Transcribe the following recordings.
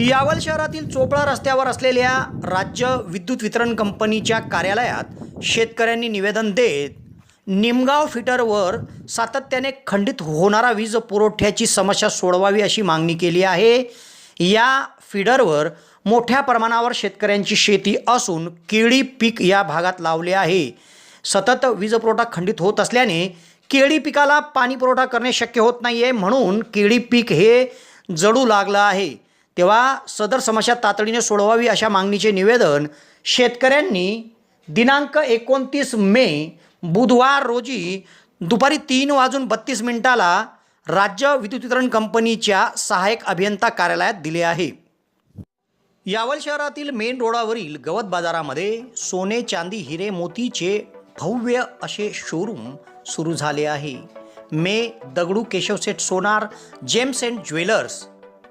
यावल शहरातील चोपळा रस्त्यावर असलेल्या राज्य विद्युत वितरण कंपनीच्या कार्यालयात शेतकऱ्यांनी निवेदन देत निमगाव फिटरवर सातत्याने खंडित होणारा वीज पुरवठ्याची समस्या सोडवावी अशी मागणी केली आहे. या फिडरवर मोठ्या प्रमाणावर शेतकऱ्यांची शेती असून केळी पीक या भागात लावले आहे. सतत वीज पुरवठा खंडित होत असल्याने केळी पिकाला पाणी पुरवठा करणे शक्य होत नाही आहे म्हणून केळी पीक हे जडू लागलं आहे. तेव्हा सदर समस्या तातडीने सोडवावी अशा मागणीचे निवेदन शेतकऱ्यांनी दिनांक एकोणतीस मे बुधवार रोजी दुपारी तीन वाजून बत्तीस मिनिटाला राज्य विद्युत वितरण कंपनीच्या सहाय्यक अभियंता कार्यालयात दिले आहे. यावल शहरातील मेन रोडावरील गवत बाजारामध्ये सोने चांदी हिरे मोतीचे भव्य असे शोरूम सुरू झाले आहे. मे Dagdu Keshavseth Sonar gems and jewellers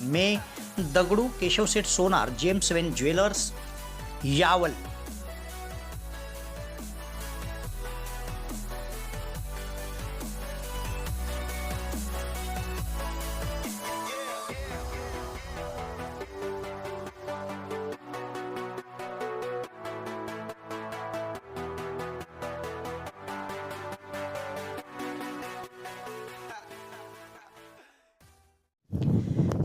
may Dagdu Keshavseth Sonar gems वेन ज्वेलर्स यावल.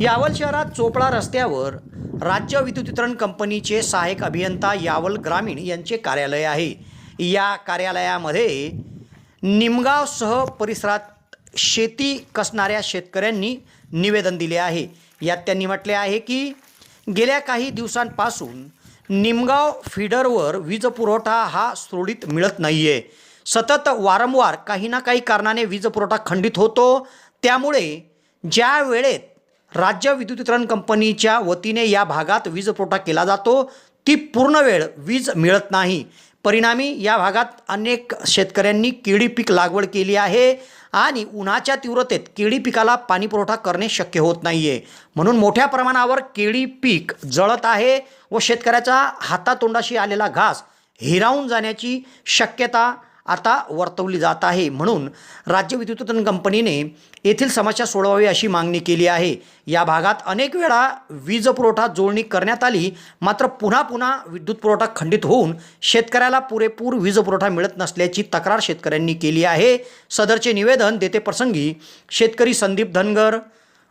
यावल शहरात चोपडा रस्त्यावर राज्य विद्युत वितरण कंपनीचे सहाय्यक अभियंता यावल ग्रामीण यांचे कार्यालय आहे. या कार्यालयामध्ये निमगावसह परिसरात शेती कसणाऱ्या शेतकऱ्यांनी निवेदन दिले आहे. यात त्यांनी म्हटले आहे की गेल्या काही दिवसांपासून निमगाव फिडरवर वीज पुरवठा हा सुरळीत मिळत नाही आहे सतत वारंवार काही ना काही कारणाने वीज पुरवठा खंडित होतो. त्यामुळे ज्या वेळेत राज्य विद्युत वितरण कंपनीच्या वतीने या भागात वीज पुरवठा केला जातो. ती पूर्ण वेळ वीज मिळत नाही. परिणामी या भागात अनेक शेतकऱ्यांनी केळी पीक लागवड केली आहे आणि उन्हाच्या तीव्रतेत केळी पिकाला पाणी पुरवठा करणे शक्य होत नाही आहे म्हणून मोठ्या प्रमाणावर केळी पीक जळत आहे व शेतकऱ्याचा हातातोंडाशी आलेला घास हिरावून जाण्याची शक्यता आता वर्तवली जात आहे म्हणून राज्य विद्युत कंपनीने येथील समस्या सोडवावी अशी मागणी केली आहे. या भागात अनेक वेळा वीज पुरवठा जोडणी करण्यात आली मात्र पुन्हा पुन्हा विद्युत पुरवठा खंडित होऊन शेतकऱ्याला पुरेपूर वीज पुरवठा मिळत नसल्याची तक्रार शेतकऱ्यांनी केली आहे. सदरचे निवेदन देते प्रसंगी शेतकरी संदीप धनगर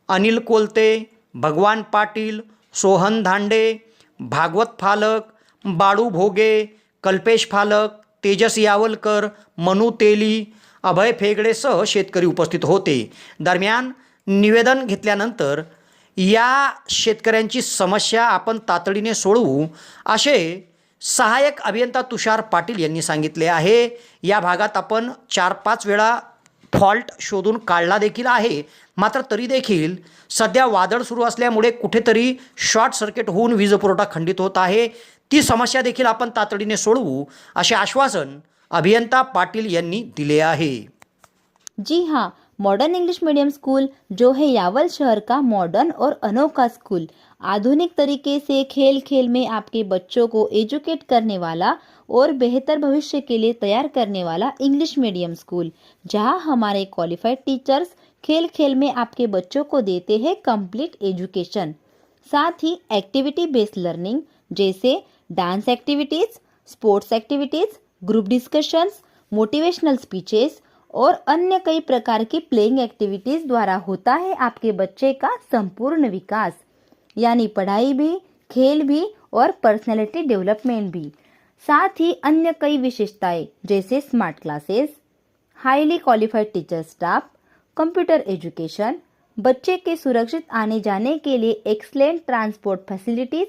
अनिल कोलते भगवान पाटील सोहन धांडे भागवत फालक बाळू भोगे कल्पेश फालक तेजस यावलकर मनु तेली अभय फेगडेसह शेतकरी उपस्थित होते. दरम्यान निवेदन घेतल्यानंतर या शेतकऱ्यांची समस्या आपण तातडीने सोडवू असे सहाय्यक अभियंता तुषार पाटील यांनी सांगितले आहे. या भागात आपण चार पाच वेळा फॉल्ट शोधून काढला देखील आहे. मात्र तरी देखील सध्या वादळ सुरू असल्यामुळे कुठेतरी शॉर्ट सर्किट होऊन वीज पुरवठा खंडित होत आहे. ती समस्या देखील आपण तातडीने सोडवू असे आश्वासन अभियंता पाटील यांनी दिले आहे. जी हाँ मॉडर्न इंग्लिश मीडियम स्कूल जो है यावल शहर का मॉडर्न और अनोखा स्कूल आधुनिक तरीके से खेल खेल में आपके बच्चों को एजुकेट करने वाला और बेहतर भविष्य के लिए तैयार करने वाला इंग्लिश मीडियम स्कूल जहां हमारे क्वालिफाइड टीचर्स खेल खेल में आपके बच्चों को देते हैं कंप्लीट एजुकेशन साथ ही एक्टिविटी बेस्ड लर्निंग जैसे dance activities sports activities group discussions motivational speeches और अन्य कई प्रकार की प्लेइंग एक्टिविटीज़ द्वारा होता है आपके बच्चे का संपूर्ण विकास। यानी पढ़ाई भी, खेल भी और पर्सनैलिटी डेवलपमेंट भी। साथ ही अन्य कई विशेषताएँ, जैसे smart classes highly qualified teacher staff computer education बच्चे के सुरक्षित आने जाने के लिए एक्सलेंट ट्रांसपोर्ट फैसिलिटीज़